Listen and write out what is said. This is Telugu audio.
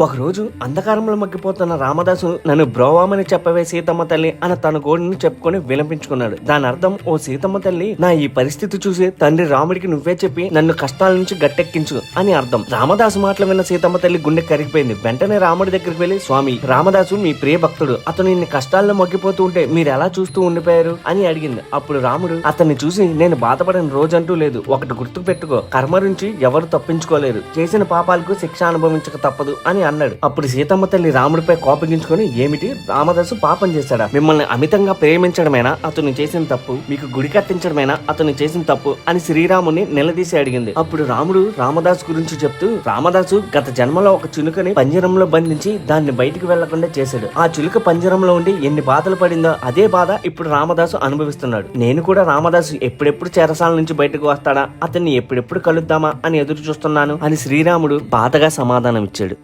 ఒకరోజు అంధకారంలో మగ్గిపోతున్న రామదాసు నన్ను బ్రోవామని చెప్పవే సీతమ్మ తల్లి అని తన గోడిని చెప్పుకొని విలపించుకున్నాడు. దాని అర్థం ఓ సీతమ్మ తల్లి నా ఈ పరిస్థితి చూసి తండ్రి రాముడికి నువ్వే చెప్పి నన్ను కష్టాల నుంచి గట్టెక్కించు అని అర్థం. రామదాసు మాటలు విన్న సీతమ్మ తల్లి గుండె కరిగిపోయింది. వెంటనే రాముడి దగ్గరికి వెళ్ళి స్వామి రామదాసు మీ ప్రియ భక్తుడు. అతను ఇన్ని కష్టాల్లో మగ్గిపోతూ ఉంటే మీరు ఎలా చూస్తూ ఉండిపోయారు? అని అడిగింది. అప్పుడు రాముడు అతన్ని చూసి నేను బాధపడిన రోజంటూ లేదు. ఒకటి గుర్తు పెట్టుకో. కర్మ నుంచి ఎవరు తప్పించుకోలేరు. చేసిన పాపాలకు శిక్ష అనుభవించక తప్పదు అని అన్నాడు. అప్పుడు సీతమ్మ తల్లి రాముడిపై కోపగించుకొని ఏమిటి? రామదాసు పాపం చేశాడా? మిమ్మల్ని అమితంగా ప్రేమించడమేనా? అతను చేసిన తప్పు మీకు గుడి కట్టించడమేనా? అతను చేసిన తప్పు అని శ్రీరాముని నిలదీసి అడిగింది. అప్పుడు రాముడు రామదాసు గురించి చెప్తూ రామదాసు గత జన్మలో ఒక చిలుకని పంజరంలో బంధించి దాన్ని బయటికి వెళ్ళకుండా చేశాడు. ఆ చిలుక పంజరంలో ఉండి ఎన్ని బాధలు పడిందో అదే బాధ ఇప్పుడు రామదాసు అనుభవిస్తున్నాడు. నేను కూడా రామదాసు ఎప్పుడెప్పుడు చెరసాల నుంచి బయటకు వస్తాడా? అతన్ని ఎప్పుడెప్పుడు కలుద్దామా అని ఎదురు చూస్తున్నాను అని శ్రీరాముడు బాధగా సమాధానం ఇచ్చాడు